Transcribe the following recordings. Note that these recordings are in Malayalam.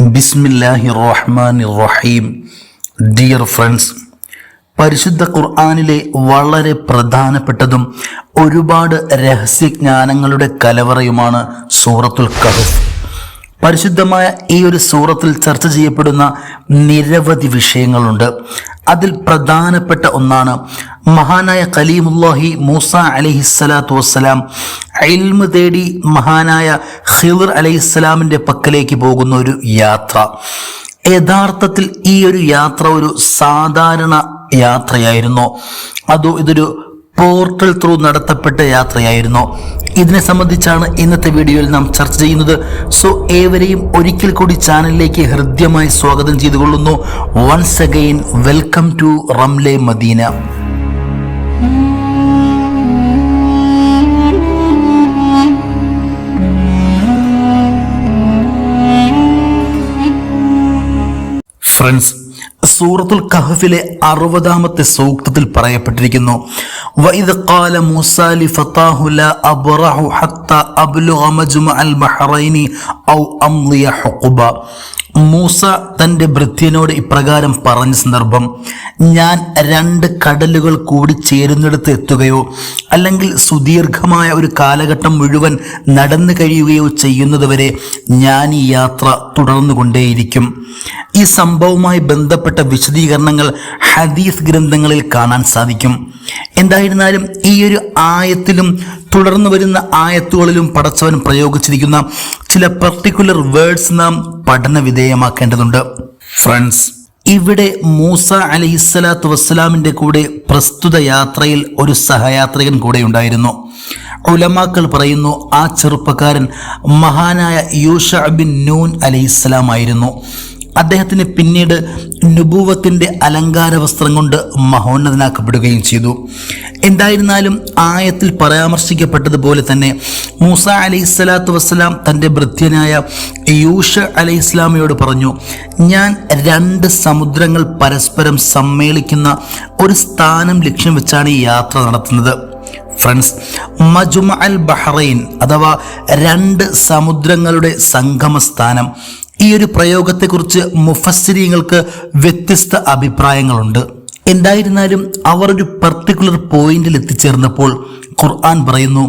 ബിസ്മില്ലാഹി റഹ്മാൻ റഹീം ഡിയർ ഫ്രണ്ട്സ് പരിശുദ്ധ ഖുർആാനിലെ വളരെ പ്രധാനപ്പെട്ടതും ഒരുപാട് രഹസ്യജ്ഞാനങ്ങളുടെ കലവറയുമാണ് സൂറത്തുൽ കഹഫ്. പരിശുദ്ധമായ ഈ ഒരു സൂറത്തിൽ ചർച്ച ചെയ്യപ്പെടുന്ന നിരവധി വിഷയങ്ങളുണ്ട്. അതിൽ പ്രധാനപ്പെട്ട ഒന്നാണ്. മഹാനായ കലീമുല്ലാഹി മൂസ അലഹിസ്സലാത്തു വസ്സലാം ഇൽമ് തേടി മഹാനായ ഖിദർ അലൈഹിസ്സലാമിന്റെ പക്കലേക്ക് പോകുന്ന ഒരു യാത്ര. യഥാർത്ഥത്തിൽ ഈ ഒരു യാത്ര ഒരു സാധാരണ യാത്രയായിരുന്നോ. അതോ ഇതൊരു പോർട്ടൽ ത്രൂ നടത്തപ്പെട്ട യാത്രയായിരുന്നു. ഇതിനെ സംബന്ധിച്ചാണ് ഇന്നത്തെ വീഡിയോയിൽ നാം ചർച്ച ചെയ്യുന്നത്. സോ ഏവരെയും ഒരിക്കൽ കൂടി ചാനലിലേക്ക് ഹൃദ്യമായി സ്വാഗതം ചെയ്തുകൊള്ളുന്നു. Once again welcome to Ramle Madina friends സൂറത്തുൽ കഹഫിലെ അറുപതാമത്തെ സൂക്തത്തിൽ പറയപ്പെട്ടിരിക്കുന്നു. وإذ قال موسى لفتاه لا أبرح حتى أبلغ مجمع البحرين أو أمضي حقبا. മൂസ തന്റെ ഭൃത്യനോട് ഇപ്രകാരം പറഞ്ഞ സന്ദർഭം ഞാൻ രണ്ട് കടലുകൾ കൂടി ചേരുന്നിടത്ത് എത്തുകയോ അല്ലെങ്കിൽ സുദീർഘമായ ഒരു കാലഘട്ടം മുഴുവൻ നടന്നു കഴിയുകയോ ചെയ്യുന്നതുവരെ ഞാൻ ഈ യാത്ര തുടർന്നു തുടർന്നുകൊണ്ടേയിരിക്കും. ഈ സംഭവവുമായി ബന്ധപ്പെട്ട വിശദീകരണങ്ങൾ ഹദീസ് ഗ്രന്ഥങ്ങളിൽ കാണാൻ സാധിക്കും. എന്തായിരുന്നാലും ഈ ഒരു ആയത്തിലും തുടർന്നു വരുന്ന ആയത്തുകളിലും പടച്ചവൻ പ്രയോഗിച്ചിരിക്കുന്ന ചില പർട്ടിക്കുലർ വേർഡ്സ് നാം പഠന വിധേയമാക്കേണ്ടതുണ്ട്. ഫ്രണ്ട്സ് ഇവിടെ മൂസ അലഹിസ്സലാത്തു വസ്സലാമിന്റെ കൂടെ പ്രസ്തുത യാത്രയിൽ ഒരു സഹയാത്രികൻ കൂടെ ഉണ്ടായിരുന്നു. ഉലമാക്കൾ പറയുന്നു ആ ചെറുപ്പക്കാരൻ മഹാനായ യൂഷ ബിൻ നൂൻ അലഹിസ്സലാം ആയിരുന്നു അദ്ദേഹത്തിന് പിന്നീട് നുബൂവത്തിന്റെ അലങ്കാര വസ്ത്രം കൊണ്ട് മഹോന്നതനാക്കപ്പെടുകയും ചെയ്തു. എന്തായിരുന്നാലും ആയത്തിൽ പരാമർശിക്കപ്പെട്ടതുപോലെ തന്നെ മൂസ അലൈഹി സ്വലാത്തു വസ്സലാം തന്റെ ഭൃത്യനായ യൂഷ അലൈഹി ഇസ്ലാമിയോട് പറഞ്ഞു ഞാൻ രണ്ട് സമുദ്രങ്ങൾ പരസ്പരം സമ്മേളിക്കുന്ന ഒരു സ്ഥാനം ലക്ഷ്യം വെച്ചാണ് ഈ യാത്ര നടത്തുന്നത്. ഫ്രണ്ട്സ് മജുമ അൽ ബഹ്റൈൻ അഥവാ രണ്ട് സമുദ്രങ്ങളുടെ സംഗമസ്ഥാനം ഈ ഒരു പ്രയോഗത്തെക്കുറിച്ച് മുഫസ്സിരിങ്ങൾക്ക് വ്യത്യസ്ത അഭിപ്രായങ്ങളുണ്ട്. എന്തായിരുന്നാലും അവർ ഒരു പർട്ടിക്കുലർ പോയിന്റിൽ എത്തിച്ചേർന്നപ്പോൾ ഖുർആൻ പറയുന്നു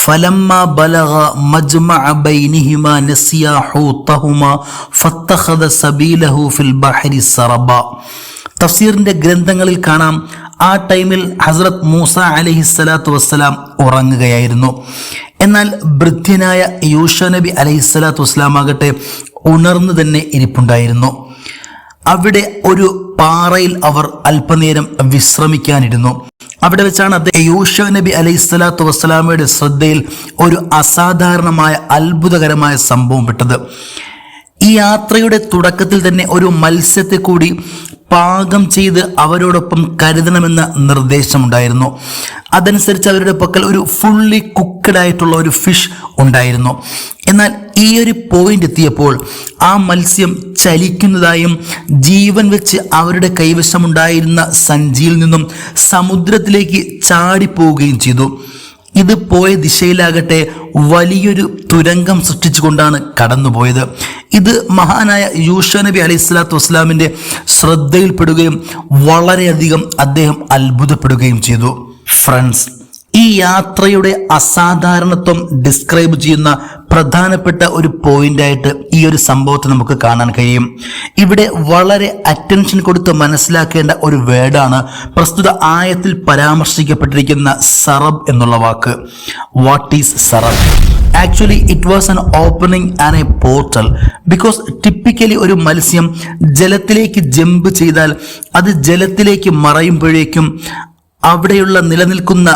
ഫലമ്മ ബലഗ മജ്മഅ സബീലഹു ഫിൽ ബഹരി സറബ. ഗ്രന്ഥങ്ങളിൽ കാണാം ആ ടൈമിൽ ഹസ്രത് മൂസ അലഹി സ്വലാത്തു വസ്സലാം ഉറങ്ങുകയായിരുന്നു. എന്നാൽ വൃദ്ധനായ യൂഷ നബി അലഹി സ്വലാത്തു വസ്സലാം ആകട്ടെ ഉണർന്നു തന്നെ ഇരിപ്പുണ്ടായിരുന്നു. അവിടെ ഒരു പാറയിൽ അവർ അല്പനേരം വിശ്രമിക്കാനിരുന്നു. അവിടെ വെച്ചാണ് അദ്ദേഹം യൂഷ നബി അലൈഹി സ്വലാത്തു വസ്സലാമയുടെ ശ്രദ്ധയിൽ ഒരു അസാധാരണമായ അത്ഭുതകരമായ സംഭവം പെട്ടത്. ഈ യാത്രയുടെ തുടക്കത്തിൽ തന്നെ ഒരു മത്സ്യത്തെ കൂടി പാകം ചെയ്ത് അവരോടൊപ്പം കരുതണമെന്ന നിർദ്ദേശമുണ്ടായിരുന്നു. അതനുസരിച്ച് അവരുടെ പക്കൽ ഒരു ഫുള്ളി കുക്കഡ് ആയിട്ടുള്ള ഒരു ഫിഷ് ഉണ്ടായിരുന്നു. എന്നാൽ ഈ ഒരു പോയിന്റ് എത്തിയപ്പോൾ ആ മത്സ്യം ചലിക്കുന്നതായും ജീവൻ വെച്ച് അവരുടെ കൈവശമുണ്ടായിരുന്ന സഞ്ചിയിൽ നിന്നും സമുദ്രത്തിലേക്ക് ചാടിപ്പോവുകയും ചെയ്തു. ഇത് പോയ ദിശയിലാകട്ടെ വലിയൊരു തുരങ്കം സൃഷ്ടിച്ചുകൊണ്ടാണ് കടന്നുപോയത്. ഇത് മഹാനായ യൂഷ നബി അലൈഹി സ്വലാത്തു വസ്സലാമിന്റെ ശ്രദ്ധയിൽപ്പെടുകയും വളരെയധികം അദ്ദേഹം അത്ഭുതപ്പെടുകയും ചെയ്തു. ഫ്രണ്ട്സ് ഈ യാത്രയുടെ അസാധാരണത്വം ഡിസ്ക്രൈബ് ചെയ്യുന്ന പ്രധാനപ്പെട്ട ഒരു പോയിന്റായിട്ട് ഈ ഒരു സംഭവത്തെ നമുക്ക് കാണാൻ കഴിയും. ഇവിടെ വളരെ അറ്റൻഷൻ കൊടുത്ത് മനസ്സിലാക്കേണ്ട ഒരു വേർഡാണ് പ്രസ്തുത ആയത്തിൽ പരാമർശിക്കപ്പെട്ടിരിക്കുന്ന സറബ് എന്നുള്ള വാക്ക്. What is സറബ് actually it was an opening and a portal because typically ഒരു മത്സ്യം ജലത്തിലേക്ക് ജമ്പ് ചെയ്താൽ അത് ജലത്തിലേക്ക് മറയുമ്പോഴേക്കും അവിടെയുള്ള നിലനിൽക്കുന്ന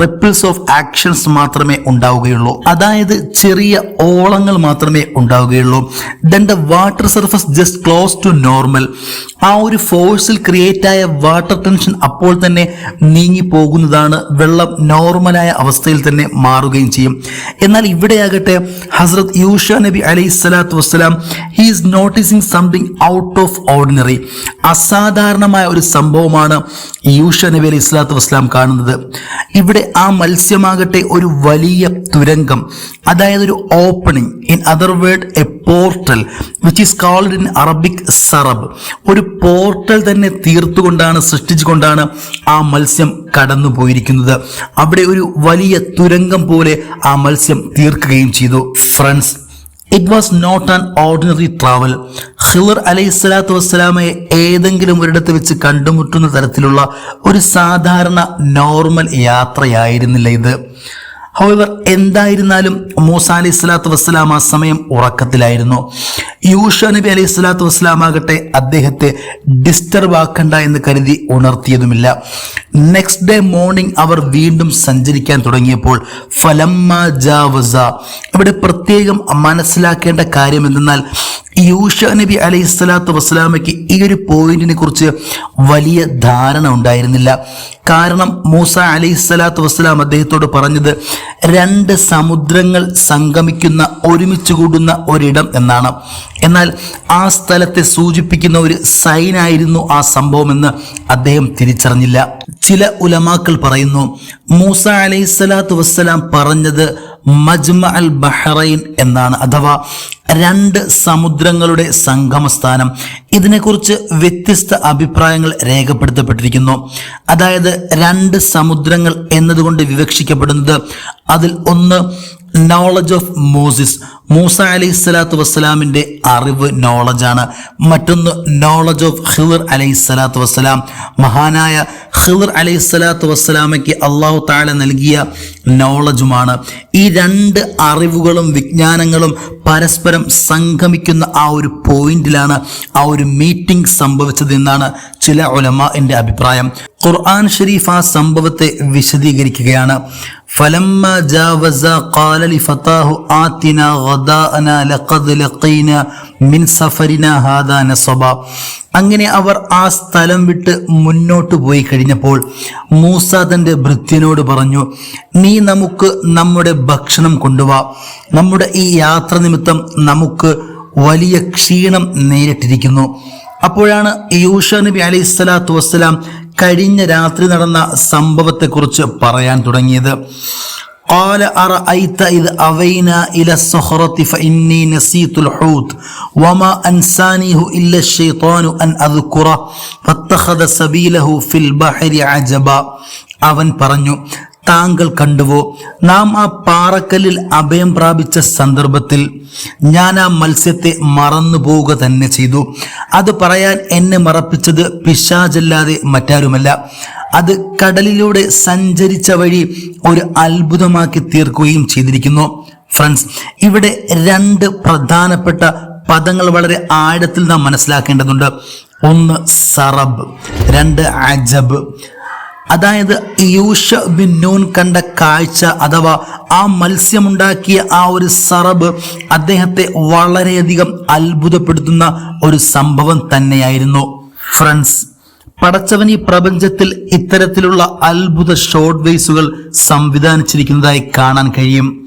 റിപ്പിൾസ് ഓഫ് ആക്ഷൻസ് മാത്രമേ ഉണ്ടാവുകയുള്ളൂ. അതായത് ചെറിയ ഓളങ്ങൾ മാത്രമേ ഉണ്ടാവുകയുള്ളൂ. Then the water surface just close to normal ആ ഒരു ഫോഴ്സിൽ ക്രിയേറ്റ് ആയ വാട്ടർ ടെൻഷൻ അപ്പോൾ തന്നെ നീങ്ങി പോകുന്നതാണ് വെള്ളം നോർമലായ അവസ്ഥയിൽ തന്നെ മാറുകയും ചെയ്യും. എന്നാൽ ഇവിടെയാകട്ടെ ഹസ്രത് യൂഷ നബി അലൈഹി സ്വലാത്തു വസ്സലാം he's noticing something out of ordinary അസാധാരണമായ ഒരു സംഭവമാണ് യൂഷ നബി അലൈഹി സ്വലാത്തു വസ്സലാം കാണുന്നത്. ഇവിടെ ആ മത്സ്യമാകട്ടെ ഒരു വലിയ തുരങ്കം അതായത് ഒരു opening in other word a portal which is called in Arabic സറബ് ഒരു പോർട്ടൽ തന്നെ തീർത്തുകൊണ്ടാണ് സൃഷ്ടിച്ചുകൊണ്ടാണ് ആ മത്സ്യം കടന്നു പോയിരിക്കുന്നത് അവിടെ ഒരു വലിയ തുരങ്കം പോലെ ആ മത്സ്യം തീർക്കുകയും ചെയ്തു. Friends it was not an ordinary travel Khilar അലൈഹി സ്വലാത്തു വസ്സലാമയെ ഏതെങ്കിലും ഒരിടത്ത് വെച്ച് കണ്ടുമുട്ടുന്ന തരത്തിലുള്ള ഒരു സാധാരണ നോർമൽ യാത്രയായിരുന്നില്ല ഇത്. ഹൗവർ എന്തായിരുന്നാലും മൂസ അലി സ്വലാത്തു വസ്സലാം ആ സമയം ഉറക്കത്തിലായിരുന്നു. യൂഷ നബി അലൈഹി സ്വലാത്തു വസ്സലാം ആകട്ടെ അദ്ദേഹത്തെ ഡിസ്റ്റർബ് ആക്കണ്ട എന്ന് കരുതി ഉണർത്തിയതുമില്ല. നെക്സ്റ്റ് ഡേ മോർണിംഗ് അവർ വീണ്ടും സഞ്ചരിക്കാൻ തുടങ്ങിയപ്പോൾ ഫലമ്മ ജാവസ ഇവിടെ പ്രത്യേകം മനസ്സിലാക്കേണ്ട കാര്യം എന്തെന്നാൽ യൂഷ നബി അലൈഹി സ്വലാത്തു വസ്സലാമയ്ക്ക് ഈ ഒരു പോയിന്റിനെ കുറിച്ച് വലിയ ധാരണ ഉണ്ടായിരുന്നില്ല. കാരണം മൂസ അലൈഹി സ്വലാത്തു വസ്സലാം അദ്ദേഹത്തോട് പറഞ്ഞത് രണ്ട് സമുദ്രങ്ങൾ സംഗമിക്കുന്ന ഒരുമിച്ച് കൂടുന്ന ഒരിടം എന്നാണ്. എന്നാൽ ആ സ്ഥലത്തെ സൂചിപ്പിക്കുന്ന ഒരു സൈനായിരുന്നു ആ സംഭവമെന്ന് അദ്ദേഹം തിരിച്ചറിഞ്ഞില്ല. ചില ഉലമാക്കൾ പറയുന്നു മൂസ അലൈഹി സ്വലാത്തു വസ്സലാം പറഞ്ഞത് മജ്മ അൽ ബഹ്റൈൻ എന്നാണ് അഥവാ രണ്ട് സമുദ്രങ്ങളുടെ സംഗമസ്ഥാനം. ഇതിനെക്കുറിച്ച് വ്യത്യസ്ത അഭിപ്രായങ്ങൾ രേഖപ്പെടുത്തപ്പെട്ടിരിക്കുന്നു. അതായത് രണ്ട് സമുദ്രങ്ങൾ എന്നതുകൊണ്ട് വിവക്ഷിക്കപ്പെടുന്നത് അതിൽ ഒന്ന് നോളജ് ഓഫ് മോസിസ് മൂസ അലി സ്വലാത്തു വസ്സലാമിന്റെ അറിവ് നോളജാണ് മറ്റൊന്ന് നോളജ് ഓഫ് ഹിർ അലൈഹി സ്വലാത്തു വസ്സലാം. മഹാനായ ഹിർ അലൈഹി സ്വലാത്തു വസ്സലാമയ്ക്ക് അള്ളാഹു താഴെ നൽകിയ നോളജുമാണ് ഈ രണ്ട് അറിവുകളും വിജ്ഞാനങ്ങളും പരസ്പരം സംഗമിക്കുന്ന ആ ഒരു പോയിന്റിലാണ് ആ ഒരു മീറ്റിംഗ് സംഭവിച്ചത് എന്നാണ് ചില ഒലമ എന്റെ അഭിപ്രായം. ഖുർആൻ ഷരീഫ് ആ സംഭവത്തെ വിശദീകരിക്കുകയാണ്. فلما جاوز قال لفتاه آتنا غداءنا لقد لقينا من سفرنا هذا نصبا അങ്ങനെ അവർ ആ സ്ഥലം വിട്ട് മുന്നോട്ട് പോയി കഴിഞ്ഞപ്പോൾ മൂസ തൻ്റെ ഭൃത്യനോട് പറഞ്ഞു നീ നമുക്ക് നമ്മുടെ ഭക്ഷണം കൊണ്ടുവാ നമ്മുടെ ഈ യാത്ര നിമിത്തം നമുക്ക് വലിയ ക്ഷീണം നേരിട്ടിരിക്കുന്നു അപ്പോഴാണ് യൂഷ നബി അലൈഹി സ്വലാത്തു വസ്സലാം കഴിഞ്ഞ രാത്രി നടന്ന സംഭവത്തെക്കുറിച്ച് പറയാൻ തുടങ്ങിയത് قال أرأيت إذ أوينا إلى الصخرة فإني نسيت الحوت وما أنسانيه إلا الشيطان أن أذكره فاتخذ سبيله في البحر عجبا അവൻ പറഞ്ഞു താങ്കൾ കണ്ടുവോ? നാം ആ പാറക്കല്ലിൽ അഭയം പ്രാപിച്ച സന്ദർഭത്തിൽ ഞാൻ ആ മത്സ്യത്തെ മറന്നു പോവുക തന്നെ ചെയ്തു. അത് പറയാൻ എന്നെ മറപ്പിച്ചത് പിശാചല്ലാതെ മറ്റാരുമല്ല. അത് കടലിലൂടെ സഞ്ചരിച്ച വഴി ഒരു അത്ഭുതമാക്കി തീർക്കുകയും ചെയ്തിരിക്കുന്നു. ഫ്രണ്ട്സ് ഇവിടെ രണ്ട് പ്രധാനപ്പെട്ട പദങ്ങൾ വളരെ ആഴത്തിൽ നാം മനസ്സിലാക്കേണ്ടതുണ്ട്. ഒന്ന് സറബ് രണ്ട് അജബ് അതായത് യൂഷ ബിൻ നൂൻ കണ്ട കാഴ്ച അഥവാ ആ മത്സ്യമുണ്ടാക്കിയ ആ ഒരു സറബ് അദ്ദേഹത്തെ വളരെയധികം അത്ഭുതപ്പെടുത്തുന്ന ഒരു സംഭവം തന്നെയായിരുന്നു. ഫ്രണ്ട്സ് പടച്ചവൻ ഈ പ്രപഞ്ചത്തിൽ ഇത്തരത്തിലുള്ള അത്ഭുത ഷോർട്ട് വേസുകൾ സംവിധാനിച്ചിരിക്കുന്നതായി കാണാൻ കഴിയും.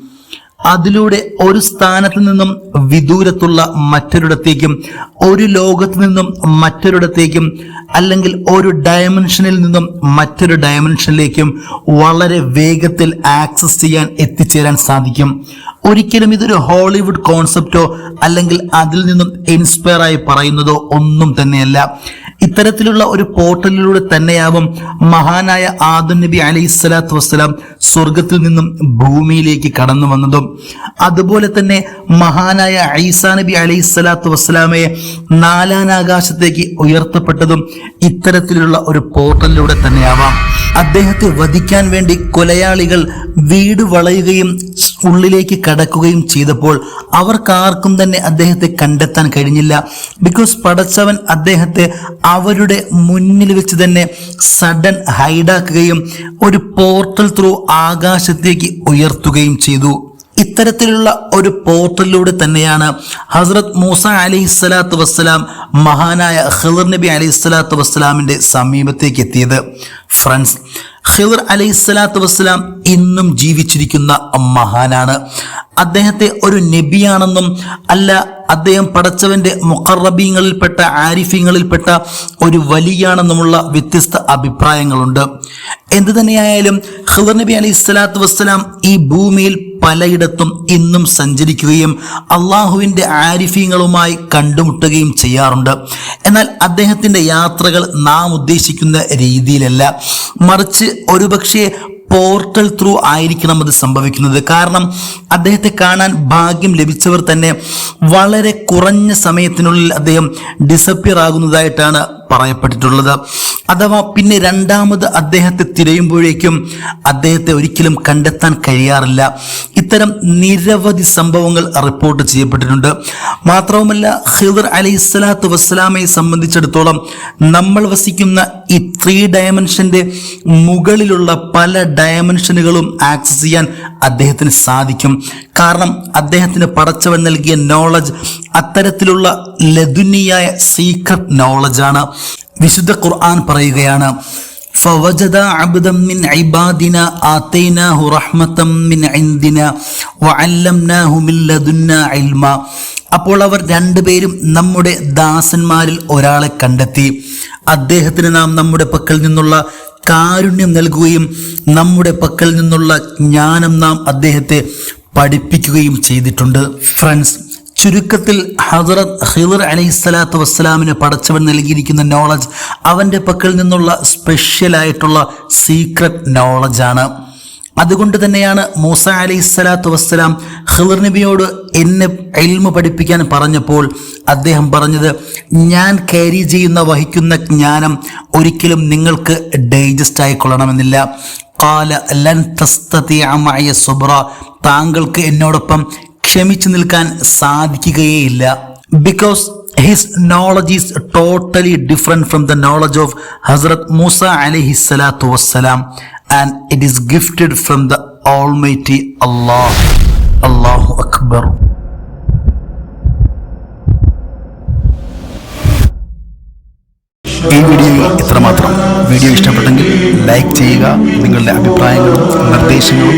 അതിലൂടെ ഒരു സ്ഥാനത്ത് നിന്നും വിദൂരത്തുള്ള മറ്റൊരിടത്തേക്കും ഒരു ലോകത്ത് നിന്നും മറ്റൊരിടത്തേക്കും അല്ലെങ്കിൽ ഒരു ഡയമെൻഷനിൽ നിന്നും മറ്റൊരു ഡയമെൻഷനിലേക്കും വളരെ വേഗത്തിൽ ആക്സസ് ചെയ്യാൻ എത്തിച്ചേരാൻ സാധിക്കും. ഒരിക്കലും ഇതൊരു ഹോളിവുഡ് കോൺസെപ്റ്റോ അല്ലെങ്കിൽ അതിൽ നിന്നും ഇൻസ്പയർ ആയി പറയുന്നതോ ഒന്നും തന്നെയല്ല. ഇത്തരത്തിലുള്ള ഒരു പോർട്ടലിലൂടെ തന്നെയാവും മഹാനായ ആദം നബി അലൈഹി സ്വലാത്തു വസ്സലാം സ്വർഗത്തിൽ നിന്നും ഭൂമിയിലേക്ക് കടന്നു വന്നതും. അതുപോലെ തന്നെ മഹാനായ ഐസാ നബി അലൈഹി സ്വലാത്തു വസ്സലാമയെ നാലാനാകാശത്തേക്ക് ഉയർത്തപ്പെട്ടതും ഇത്തരത്തിലുള്ള ഒരു പോർട്ടലിലൂടെ തന്നെയാവാം. അദ്ദേഹത്തെ വധിക്കാൻ വേണ്ടി കൊലയാളികൾ വീട് വളയുകയും ഉള്ളിലേക്ക് കടക്കുകയും ചെയ്തപ്പോൾ അവർക്കാർക്കും തന്നെ അദ്ദേഹത്തെ കണ്ടെത്താൻ കഴിഞ്ഞില്ല. ബിക്കോസ് പടച്ചവൻ അദ്ദേഹത്തെ അവരുടെ മുന്നിൽ വെച്ച് തന്നെ സഡൻ ഹൈഡാക്കുകയും ഒരു പോർട്ടൽ ത്രൂ ആകാശത്തേക്ക് ഉയർത്തുകയും ചെയ്തു. ഇത്തരത്തിലുള്ള ഒരു പോർട്ടലിലൂടെ തന്നെയാണ് ഹസ്രത് മൂസ അലി സ്വലാത്തു വസ്സലാം മഹാനായ ഖിദർ നബി അലൈഹി സ്വലാത്തു വസ്സലാമിന്റെ സമീപത്തേക്ക് എത്തിയത്. ഫ്രണ്ട്സ് ഖിദർ അലൈഹി സ്വലാത്തു വസ്സലാം ഇന്നും ജീവിച്ചിരിക്കുന്ന മഹാനാണ്. അദ്ദേഹത്തെ ഒരു നബിയാണെന്നും അല്ല അദ്ദേഹം പടച്ചവന്റെ മുഖറബീങ്ങളിൽപ്പെട്ട ആരിഫീങ്ങളിൽപ്പെട്ട ഒരു വലിയാണെന്നുമുള്ള വ്യത്യസ്ത അഭിപ്രായങ്ങളുണ്ട്. എന്തു തന്നെയായാലും ഖിദർ നബി അലൈഹി സ്വലാത്തു വസ്സലാം ഈ ഭൂമിയിൽ പലയിടത്തും ഇന്നും സഞ്ചരിക്കുകയും അള്ളാഹുവിന്റെ ആരിഫീങ്ങളുമായി കണ്ടുമുട്ടുകയും ചെയ്യാറുണ്ട്. എന്നാൽ അദ്ദേഹത്തിന്റെ യാത്രകൾ നാം ഉദ്ദേശിക്കുന്ന രീതിയിലല്ല. മറിച്ച് ഒരുപക്ഷേ പോർട്ടൽ ത്രൂ ആയിരിക്കണം അത് സംഭവിക്കുന്നത്. കാരണം അദ്ദേഹത്തെ കാണാൻ ഭാഗ്യം ലഭിച്ചവർ തന്നെ വളരെ കുറഞ്ഞ സമയത്തിനുള്ളിൽ അദ്ദേഹം ഡിസപ്പിയർ ആകുന്നതായിട്ടാണ് പറയപ്പെട്ടിട്ടുള്ളത്. അഥവാ പിന്നെ രണ്ടാമത് അദ്ദേഹത്തെ തിരയുമ്പോഴേക്കും അദ്ദേഹത്തെ ഒരിക്കലും കണ്ടെത്താൻ കഴിയാറില്ല. ഇത്തരം നിരവധി സംഭവങ്ങൾ റിപ്പോർട്ട് ചെയ്യപ്പെട്ടിട്ടുണ്ട്. മാത്രവുമല്ല ഹിദർ അലൈഹി സ്വലാത്തു വസ്സലാമയെ സംബന്ധിച്ചിടത്തോളം നമ്മൾ വസിക്കുന്ന ഈ ത്രീ ഡയമെൻഷന്റെ മുകളിലുള്ള പല ഡയമെൻഷനുകളും ആക്സസ് ചെയ്യാൻ അദ്ദേഹത്തിന് സാധിക്കും. കാരണം അദ്ദേഹത്തിന് പടച്ചവൻ നൽകിയ നോളജ് അത്തരത്തിലുള്ള ലതുനിയായ സീക്രട്ട് നോളജാണ് വിശുദ്ധ ഖുർആൻ പറയുകയാണ് فوجد عبدا من عبادنا آتيناه رحمة من عندنا وعلمناه من لدنا علما അപ്പോൾ അവർ രണ്ടുപേരും നമ്മുടെ ദാസന്മാരിൽ ഒരാളെ കണ്ടെത്തി അദ്ദേഹത്തിന് നാം നമ്മുടെ പക്കൽ നിന്നുള്ള കാരുണ്യം നൽകുകയും നമ്മുടെ പക്കൽ നിന്നുള്ള ജ്ഞാനം നാം അദ്ദേഹത്തെ പഠിപ്പിക്കുകയും ചെയ്തിട്ടുണ്ട് ഫ്രണ്ട്സ് ചുരുക്കത്തിൽ ഹസറത് ഹിദർ അലൈഹി സ്വലാത്തു വസ്സലാമിന് പടച്ചവൻ നൽകിയിരിക്കുന്ന നോളജ് അവന്റെ പക്കൽ നിന്നുള്ള സ്പെഷ്യലായിട്ടുള്ള സീക്രട്ട് നോളജാണ് അതുകൊണ്ട് തന്നെയാണ് മൂസ അലൈഹി സ്വലാത്തു വസ്സലാം ഹിദർ നബിയോട് എന്നെ എൽമ പഠിപ്പിക്കാൻ പറഞ്ഞപ്പോൾ അദ്ദേഹം പറഞ്ഞത് ഞാൻ ക്യാരി ചെയ്യുന്ന വഹിക്കുന്ന ജ്ഞാനം ഒരിക്കലും നിങ്ങൾക്ക് ഡൈജസ്റ്റ് ആയിക്കൊള്ളണമെന്നില്ല. കാല ലൻ തസ്തീ മഅയ സുബ്ര താങ്കൾക്ക് എന്നോടൊപ്പം ക്ഷമിച്ചു നിൽക്കാൻ സാധിക്കുകയേയില്ല. Because his knowledge is totally different from the knowledge of Hazrat മൂസ അലഹി സ്വലാത്തു വസ്സലാം and it is gifted from the almighty അള്ളാഹ് അള്ളാഹു അക്ബർ ഈ വീഡിയോയിൽ ഇത്രമാത്രം. വീഡിയോ ഇഷ്ടപ്പെട്ടെങ്കിൽ ലൈക്ക് ചെയ്യുക നിങ്ങളുടെ അഭിപ്രായങ്ങളും നിർദ്ദേശങ്ങളും